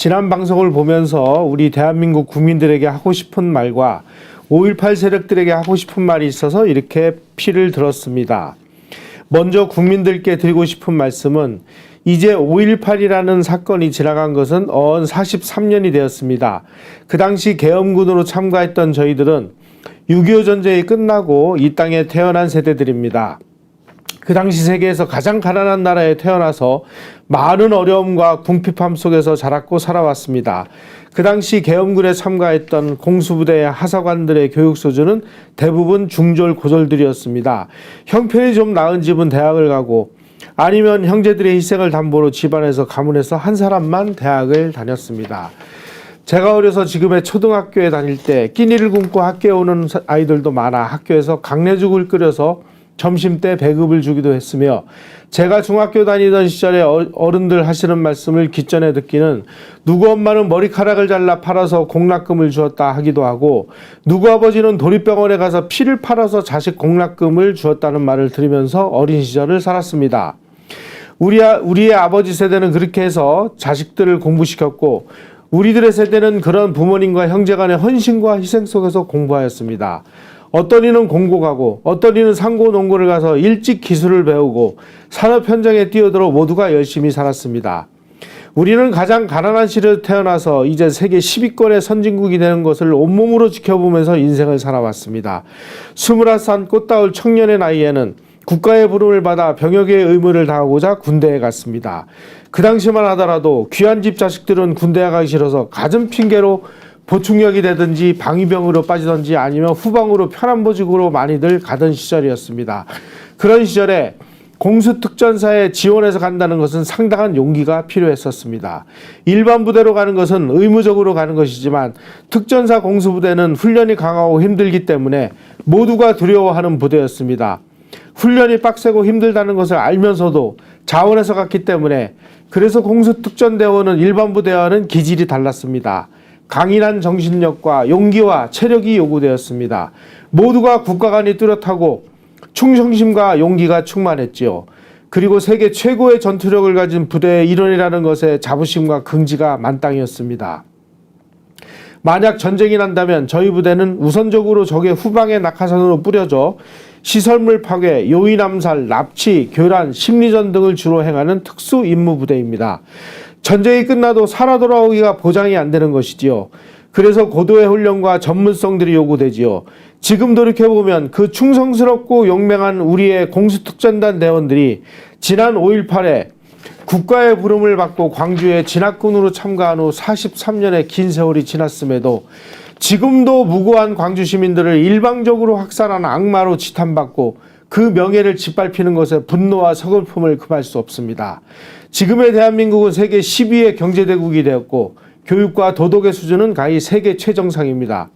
지난 방송을 보면서 우리 대한민국 국민들에게 하고 싶은 말과 5.18 세력들에게 하고 싶은 말이 있어서 이렇게 피를 들었습니다. 먼저 국민들께 드리고 싶은 말씀은 이제 5.18이라는 사건이 지나간 것은 어언 43년이 되었습니다. 그 당시 계엄군으로 참가했던 저희들은 6.25 전쟁이 끝나고 이 땅에 태어난 세대들입니다. 그 당시 세계에서 가장 가난한 나라에 태어나서 많은 어려움과 궁핍함 속에서 자랐고 살아왔습니다. 그 당시 계엄군에 참가했던 공수부대의 하사관들의 교육 수준은 대부분 중졸 고졸들이었습니다. 형편이 좀 나은 집은 대학을 가고 아니면 형제들의 희생을 담보로 집안에서 가문에서 한 사람만 대학을 다녔습니다. 제가 어려서 지금의 초등학교에 다닐 때 끼니를 굶고 학교에 오는 아이들도 많아 학교에서 강내죽을 끓여서 점심 때 배급을 주기도 했으며 제가 중학교 다니던 시절에 어- 어른들 하시는 말씀을 기전에 듣기는 누구 엄마는 머리카락을 잘라 팔아서 공납금을 주었다 하기도 하고 누구 아버지는 도립병원에 가서 피를 팔아서 자식 공납금을 주었다는 말을 들으면서 어린 시절을 살았습니다. 우리, 아- 우리의 아버지 세대는 그렇게 해서 자식들을 공부시켰고 우리들의 세대는 그런 부모님과 형제 간의 헌신과 희생 속에서 공부하였습니다. 어떤 이는 공고 가고 어떤 이는 상고 농고를 가서 일찍 기술을 배우고 산업 현장에 뛰어들어 모두가 열심히 살았습니다. 우리는 가장 가난한 시를 태어나서 이제 세계 10위권의 선진국이 되는 것을 온몸으로 지켜보면서 인생을 살아왔습니다. 21살 꽃다울 청년의 나이에는 국가의 부름을 받아 병역의 의무를 다하고자 군대에 갔습니다. 그 당시만 하더라도 귀한 집 자식들은 군대에 가기 싫어서 가진 핑계로 보충역이 되든지 방위병으로 빠지든지 아니면 후방으로 편안보직으로 많이들 가던 시절이었습니다. 그런 시절에 공수특전사에 지원해서 간다는 것은 상당한 용기가 필요했었습니다. 일반 부대로 가는 것은 의무적으로 가는 것이지만 특전사 공수부대는 훈련이 강하고 힘들기 때문에 모두가 두려워하는 부대였습니다. 훈련이 빡세고 힘들다는 것을 알면서도 자원해서 갔기 때문에 그래서 공수특전대원은 일반 부대와는 기질이 달랐습니다. 강인한 정신력과 용기와 체력이 요구되었습니다. 모두가 국가관이 뚜렷하고 충성심과 용기가 충만했지요. 그리고 세계 최고의 전투력을 가진 부대의 일원이라는 것에 자부심과 긍지가 만땅이었습니다. 만약 전쟁이 난다면 저희 부대는 우선적으로 적의 후방의 낙하산으로 뿌려져 시설물 파괴, 요인 암살, 납치, 교란, 심리전 등을 주로 행하는 특수 임무 부대입니다. 전쟁이 끝나도 살아 돌아오기가 보장이 안 되는 것이지요. 그래서 고도의 훈련과 전문성들이 요구되지요. 지금 돌이켜보면 그 충성스럽고 용맹한 우리의 공수특전단 대원들이 지난 5.18에 국가의 부름을 받고 광주에 진학군으로 참가한 후 43년의 긴 세월이 지났음에도 지금도 무고한 광주 시민들을 일방적으로 확산한 악마로 지탄받고 그 명예를 짓밟히는 것에 분노와 서글픔을 금할 수 없습니다. 지금의 대한민국은 세계 10위의 경제대국이 되었고 교육과 도덕의 수준은 가히 세계 최정상입니다.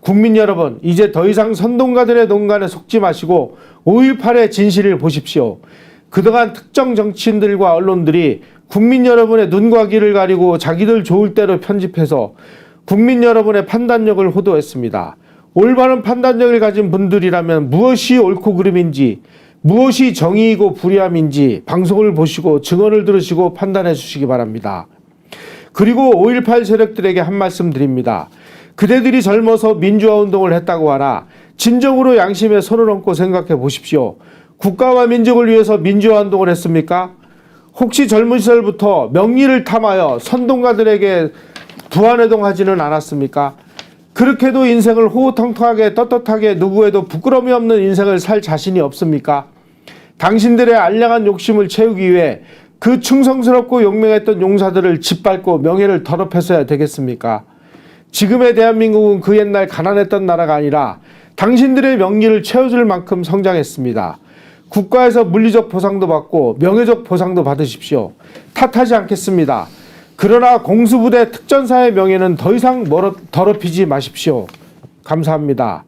국민 여러분, 이제 더 이상 선동가들의 농간에 속지 마시고 5.18의 진실을 보십시오. 그동안 특정 정치인들과 언론들이 국민 여러분의 눈과 귀를 가리고 자기들 좋을 대로 편집해서 국민 여러분의 판단력을 호도했습니다. 올바른 판단력을 가진 분들이라면 무엇이 옳고 그름인지 무엇이 정의이고 불의함인지 방송을 보시고 증언을 들으시고 판단해 주시기 바랍니다. 그리고 5.18 세력들에게 한 말씀 드립니다. 그대들이 젊어서 민주화 운동을 했다고 하나 진정으로 양심에 손을 얹고 생각해 보십시오. 국가와 민족을 위해서 민주화 운동을 했습니까? 혹시 젊은 시절부터 명리를 탐하여 선동가들에게 부안해동하지는 않았습니까? 그렇게도 인생을 호호통통하게 떳떳하게 누구에도 부끄러움이 없는 인생을 살 자신이 없습니까? 당신들의 알량한 욕심을 채우기 위해 그 충성스럽고 용맹했던 용사들을 짓밟고 명예를 더럽혔어야 되겠습니까? 지금의 대한민국은 그 옛날 가난했던 나라가 아니라 당신들의 명예를 채워줄 만큼 성장했습니다. 국가에서 물리적 보상도 받고 명예적 보상도 받으십시오. 탓하지 않겠습니다. 그러나 공수부대 특전사의 명예는 더 이상 더럽히지 마십시오. 감사합니다.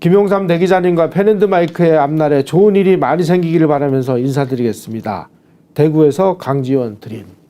김용삼 대기자님과 펜앤드 마이크의 앞날에 좋은 일이 많이 생기기를 바라면서 인사드리겠습니다. 대구에서 강지원 드림.